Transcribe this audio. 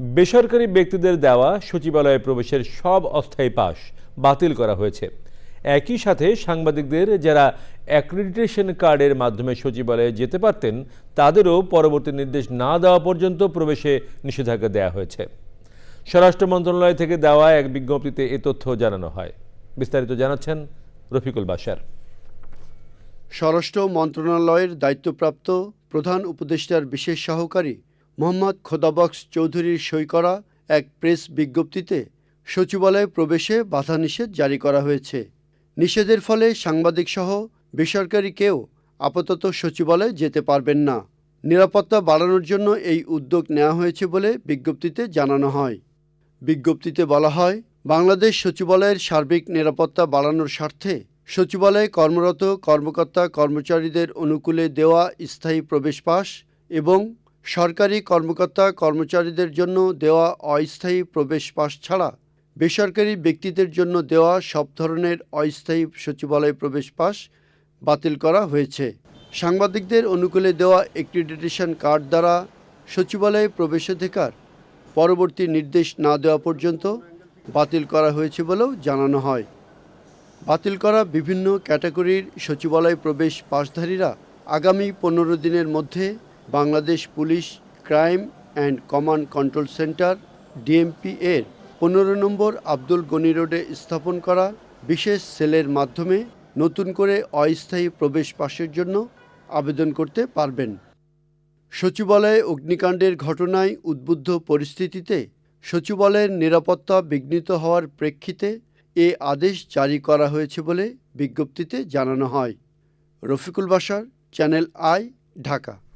বেসরকারি ব্যক্তিদের দেওয়া সচিবালয়ে প্রবেশের সব অস্থায়ী পাস বাতিল করা হয়েছে। একই সাথে সাংবাদিকদের যারা অ্যাক্রিডিটেশন কার্ডের মাধ্যমে সচিবালয়ে যেতে পারতেন, তাদেরও পরবর্তী নির্দেশ না দেওয়া পর্যন্ত প্রবেশে নিষেধাজ্ঞা দেওয়া হয়েছে। স্বরাষ্ট্র মন্ত্রণালয় থেকে দেওয়া এক বিজ্ঞপ্তিতে এ তথ্য জানানো হয়। বিস্তারিত জানাচ্ছেন রফিকুল বাশার। স্বরাষ্ট্র মন্ত্রণালয়ের দায়িত্বপ্রাপ্ত প্রধান উপদেষ্টার বিশেষ সহকারী মোহাম্মদ খোদাবক্স চৌধুরীর সই করা এক প্রেস বিজ্ঞপ্তিতে সচিবালয়ে প্রবেশে বাধা নিষেধ জারি করা হয়েছে। নিষেধের ফলে সাংবাদিকসহ বেসরকারি কেউ আপাতত সচিবালয়ে যেতে পারবেন না। নিরাপত্তা বাড়ানোর জন্য এই উদ্যোগ নেওয়া হয়েছে বলে বিজ্ঞপ্তিতে জানানো হয়। বিজ্ঞপ্তিতে বলা হয়, বাংলাদেশ সচিবালয়ের সার্বিক নিরাপত্তা বাড়ানোর স্বার্থে সচিবালয়ে কর্মরত কর্মকর্তা কর্মচারীদের অনুকূলে দেওয়া স্থায়ী প্রবেশ পাস এবং সরকারি কর্মকর্তা কর্মচারীদের জন্য দেওয়া অস্থায়ী প্রবেশ পাস ছাড়া বেসরকারি ব্যক্তিদের জন্য দেওয়া সব ধরনের অস্থায়ী সচিবালয় প্রবেশ পাস বাতিল করা হয়েছে। সাংবাদিকদের অনুকূলে দেওয়া অ্যাক্রিডিটেশন কার্ড দ্বারা সচিবালয়ে প্রবেশাধিকার পরবর্তী নির্দেশ না দেওয়া পর্যন্ত বাতিল করা হয়েছে বলেও জানানো হয়। বাতিল করা বিভিন্ন ক্যাটাগরির সচিবালয় প্রবেশ পাশধারীরা আগামী পনেরো দিনের মধ্যে Bangladesh police crime and command control centre, DMP এর পনেরো নম্বর আব্দুল গনি রোডে স্থাপন করা বিশেষ সেলের মাধ্যমে নতুন করে অস্থায়ী প্রবেশ পাশের জন্য আবেদন করতে পারবেন। সচিবালয়ে অগ্নিকাণ্ডের ঘটনায় উদ্বুদ্ধ পরিস্থিতিতে সচিবালয়ের নিরাপত্তা বিঘ্নিত হওয়ার প্রেক্ষিতে এ আদেশ জারি করা হয়েছে বলে বিজ্ঞপ্তিতে জানানো হয়। রফিকুল বাসার, চ্যানেল আই, ঢাকা।